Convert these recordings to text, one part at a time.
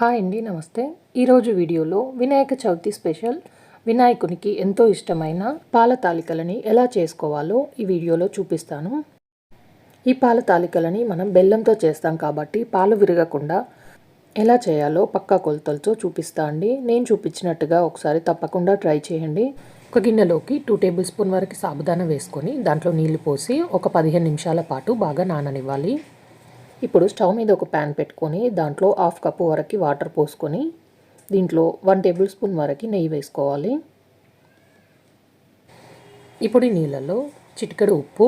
Hi అండి నమస్తే. ఈరోజు వీడియోలో వినాయక చవితి స్పెషల్ వినాయకునికి ఎంతో ఇష్టమైన పాల తాలికలని ఎలా చేసుకోవాలో ఈ వీడియోలో చూపిస్తాను. ఈ పాల తాలికలని మనం బెల్లంతో చేస్తాం కాబట్టి పాలు విరగకుండా ఎలా చేయాలో పక్కా కొలతలతో చూపిస్తా అండి. నేను చూపించినట్టుగా ఒకసారి తప్పకుండా ట్రై చేయండి. ఒక గిన్నెలోకి టూ టేబుల్ స్పూన్ వరకు సాబుదానా వేసుకొని దాంట్లో నీళ్ళు పోసి ఒక పదిహేను నిమిషాల పాటు బాగా నాననివ్వాలి. ఇప్పుడు స్టవ్ మీద ఒక ప్యాన్ పెట్టుకొని దాంట్లో హాఫ్ కప్పు వరకు వాటర్ పోసుకొని దీంట్లో వన్ టేబుల్ స్పూన్ వరకు నెయ్యి వేసుకోవాలి. ఇప్పుడు ఈ నీళ్ళలో చిటికెడు ఉప్పు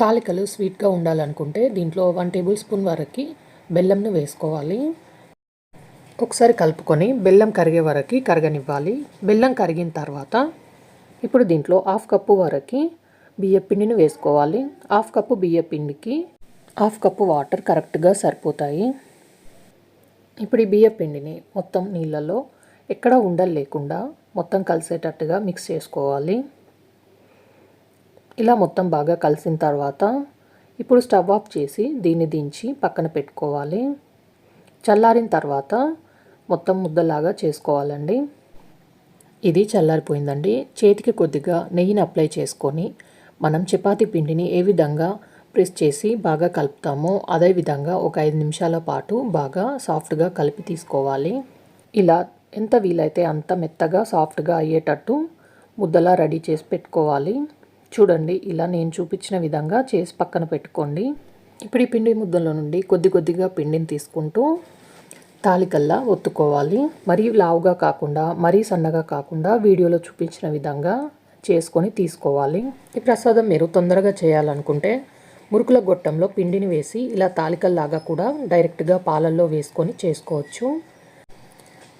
తాలికలు స్వీట్గా ఉండాలనుకుంటే దీంట్లో వన్ టేబుల్ స్పూన్ వరకు బెల్లంను వేసుకోవాలి. ఒకసారి కలుపుకొని బెల్లం కరిగే వరకు కరగనివ్వాలి. బెల్లం కరిగిన తర్వాత ఇప్పుడు దీంట్లో హాఫ్ కప్పు వరకు బియ్య పిండిని వేసుకోవాలి. హాఫ్ కప్పు బియ్య పిండికి హాఫ్ కప్పు వాటర్ కరెక్ట్గా సరిపోతాయి. ఇప్పుడు ఈ బియ్య పిండిని మొత్తం నీళ్ళలో ఎక్కడ ఉండలు లేకుండా మొత్తం కలిసేటట్టుగా మిక్స్ చేసుకోవాలి. ఇలా మొత్తం బాగా కలిసిన తర్వాత ఇప్పుడు స్టవ్ ఆఫ్ చేసి దీన్ని దించి పక్కన పెట్టుకోవాలి. చల్లారిన తర్వాత మొత్తం ముద్దలాగా చేసుకోవాలండి. ఇది చల్లారిపోయిందండి. చేతికి కొద్దిగా నెయ్యిని అప్లై చేసుకొని మనం చపాతీ పిండిని ఏ విధంగా ప్రెస్ చేసి బాగా కలుపుతామో. అదే విధంగా ఒక ఐదు నిమిషాల పాటు బాగా సాఫ్ట్గా కలిపి తీసుకోవాలి. ఇలా ఎంత వీలైతే అంత మెత్తగా సాఫ్ట్గా అయ్యేటట్టు ముద్దలా రెడీ చేసి పెట్టుకోవాలి. చూడండి ఇలా నేను చూపించిన విధంగా చేసి పక్కన పెట్టుకోండి. ఇప్పుడు ఈ పిండి ముద్దల నుండి కొద్ది కొద్దిగా పిండిని తీసుకుంటూ తాలికల్లా ఒత్తుకోవాలి. మరీ లావుగా కాకుండా మరీ సన్నగా కాకుండా వీడియోలో చూపించిన విధంగా చేసుకొని తీసుకోవాలి. ఈ ప్రసాదం మీరు తొందరగా చేయాలనుకుంటే మురుకుల గొట్టంలో పిండిని వేసి ఇలా తాలికల్లాగా కూడా డైరెక్ట్గా పాలల్లో వేసుకొని చేసుకోవచ్చు.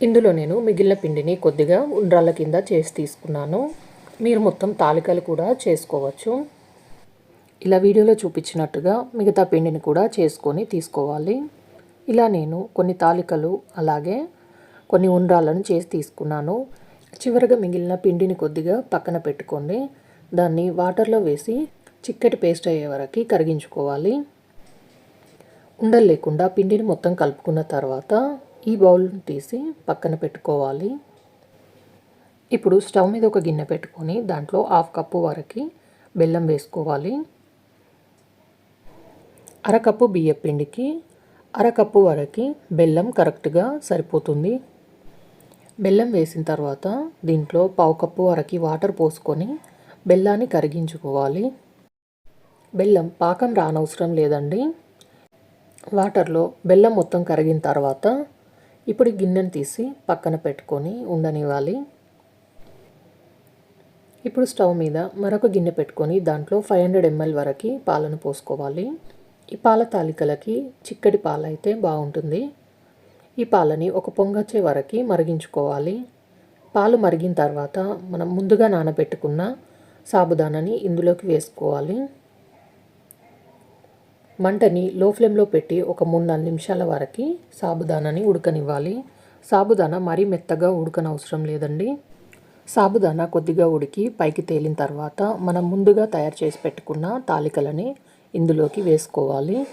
ఇందులో నేను మిగిలిన పిండిని కొద్దిగా ఉండ్రాళ్ళ కింద చేసి తీసుకున్నాను. మీరు మొత్తం తాలికలు కూడా చేసుకోవచ్చు. ఇలా వీడియోలో చూపించినట్టుగా మిగతా పిండిని కూడా చేసుకొని తీసుకోవాలి. ఇలా నేను కొన్ని తాలికలు అలాగే కొన్ని ఉండ్రాలను చేసి తీసుకున్నాను. చివరిగా మిగిలిన పిండిని కొద్దిగా పక్కన పెట్టుకోండి. దాన్ని వాటర్లో వేసి చిక్కటి పేస్ట్ అయ్యే వరకు కరిగించుకోవాలి. ఉండలు లేకుండా పిండిని మొత్తం కలుపుకున్న తర్వాత ఈ బౌల్ని తీసి పక్కన పెట్టుకోవాలి. ఇప్పుడు స్టవ్ మీద ఒక గిన్నె పెట్టుకొని దాంట్లో హాఫ్ కప్పు వరకు బెల్లం వేసుకోవాలి. అరకప్పు బియ్య పిండికి అరకప్పు వరకు బెల్లం కరెక్ట్గా సరిపోతుంది. బెల్లం వేసిన తర్వాత దీంట్లో పావు కప్పు వరకు వాటర్ పోసుకొని బెల్లాన్ని కరిగించుకోవాలి. బెల్లం పాకం రానవసరం లేదండి. వాటర్లో బెల్లం మొత్తం కరిగిన తర్వాత ఇప్పుడు గిన్నెను తీసి పక్కన పెట్టుకొని ఉండనివ్వాలి. ఇప్పుడు స్టవ్ మీద మరొక గిన్నె పెట్టుకొని దాంట్లో ఫైవ్ హండ్రెడ్ ఎంఎల్ వరకు పాలను పోసుకోవాలి. ఈ పాల తాలికలకి చిక్కటి పాలైతే బాగుంటుంది. ఈ పాలని ఒక పొంగచ్చే వరకు మరిగించుకోవాలి. పాలు మరిగిన తర్వాత మనం ముందుగా నానబెట్టుకున్న సాబుదానాని ఇందులోకి వేసుకోవాలి. మంటని లో ఫ్లేమ్లో పెట్టి ఒక మూడు నాలుగు నిమిషాల వరకు సాబుదానాని ఉడకనివ్వాలి. సాబుదానా మరీ మెత్తగా ఉడకనవసరం లేదండి. సాబుదానా కొద్దిగా ఉడికి పైకి తేలిన తర్వాత మనం ముందుగా తయారు చేసి పెట్టుకున్న తాలికలని ఇందులోకి వేసుకోవాలి.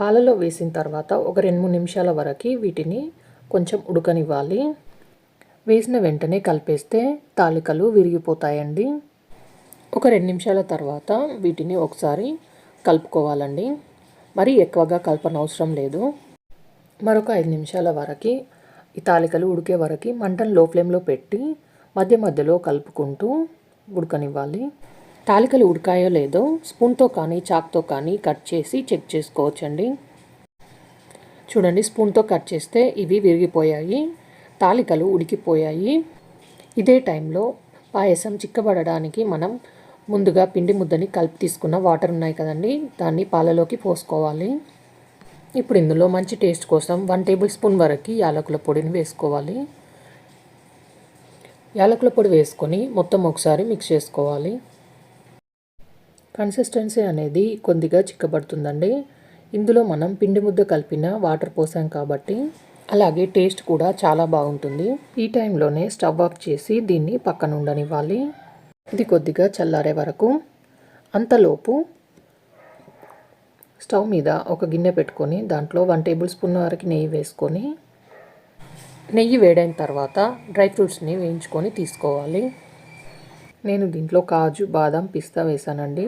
పాలలో వేసిన తర్వాత ఒక రెండు మూడు నిమిషాల వరకు వీటిని కొంచెం ఉడకనివ్వాలి. వేసిన వెంటనే కలిపేస్తే తాలికలు విరిగిపోతాయండి. ఒక రెండు నిమిషాల తర్వాత వీటిని ఒకసారి కలుపుకోవాలండి. మరీ ఎక్కువగా కలపనవసరం లేదు. మరొక ఐదు నిమిషాల వరకు ఈ తాలికలు ఉడికే వరకు మంటను లో ఫ్లేమ్లో పెట్టి మధ్య మధ్యలో కలుపుకుంటూ ఉడకనివ్వాలి. తాలికలు ఉడకాయో లేదో స్పూన్తో కానీ చాక్తో కానీ కట్ చేసి చెక్ చేసుకోవచ్చండి. చూడండి స్పూన్తో కట్ చేస్తే ఇవి విరిగిపోయాయి తాలికలు ఉడికిపోయాయి. ఇదే టైంలో పాయసం చిక్కబడడానికి మనం ముందుగా పిండి ముద్దని కలిపి తీసుకున్న వాటర్ ఉన్నాయి కదండి దాన్ని పాలలోకి పోసుకోవాలి. ఇప్పుడు ఇందులో మంచి టేస్ట్ కోసం వన్ టేబుల్ స్పూన్ వరకు యాలకుల పొడిని వేసుకోవాలి. యాలకుల పొడి వేసుకొని మొత్తం ఒకసారి మిక్స్ చేసుకోవాలి. కన్సిస్టెన్సీ అనేది కొద్దిగా చిక్కబడుతుందండి. ఇందులో మనం పిండి ముద్ద కలిపిన వాటర్ పోసాం కాబట్టి అలాగే టేస్ట్ కూడా చాలా బాగుంటుంది. ఈ టైంలోనే స్టవ్ ఆఫ్ చేసి దీన్ని పక్కన ఉండనివ్వాలి. ఇది కొద్దిగా చల్లారే వరకు అంతలోపు స్టవ్ మీద ఒక గిన్నె పెట్టుకొని దాంట్లో వన్ టేబుల్ స్పూన్ వరకు నెయ్యి వేసుకొని నెయ్యి వేడైన తర్వాత డ్రై ఫ్రూట్స్ని వేయించుకొని తీసుకోవాలి. నేను దీంట్లో కాజు బాదం పిస్తా వేసానండి.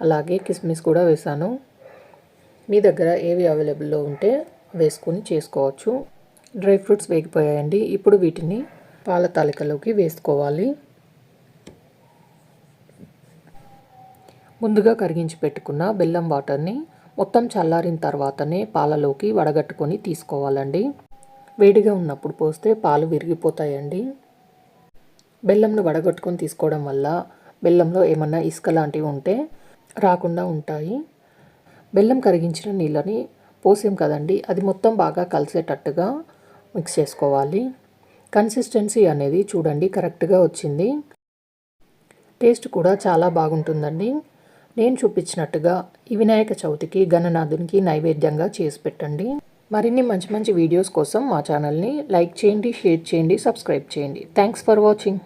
అలాగే కిస్మిస్ కూడా వేసాను. మీ దగ్గర ఏవి అవైలబుల్లో ఉంటే వేసుకొని చేసుకోవచ్చు. డ్రై ఫ్రూట్స్ వేగిపోయాయండి. ఇప్పుడు వీటిని పాల తాలికలోకి వేసుకోవాలి. ముందుగా కరిగించి పెట్టుకున్న బెల్లం వాటర్ని మొత్తం చల్లారిన తర్వాతనే పాలలోకి వడగట్టుకొని తీసుకోవాలండి. వేడిగా ఉన్నప్పుడు పోస్తే పాలు విరిగిపోతాయండి. బెల్లంను వడగట్టుకొని తీసుకోవడం వల్ల బెల్లంలో ఏమన్నా ఇసుక లాంటివి ఉంటే రాకుండా ఉంటాయి. బెల్లం కరిగించిన నీళ్ళని పోసాం కదండి అది మొత్తం బాగా కలిసేటట్టుగా మిక్స్ చేసుకోవాలి. కన్సిస్టెన్సీ అనేది చూడండి కరెక్ట్గా వచ్చింది. టేస్ట్ కూడా చాలా బాగుంటుందండి. నేను చూపించినట్టుగా ఈ వినాయక చవితికి గణనాథునికి నైవేద్యంగా చేసి పెట్టండి. మరిన్ని మంచి మంచి వీడియోస్ కోసం మా ఛానల్ని లైక్ చేయండి షేర్ చేయండి సబ్స్క్రైబ్ చేయండి. Thanks for watching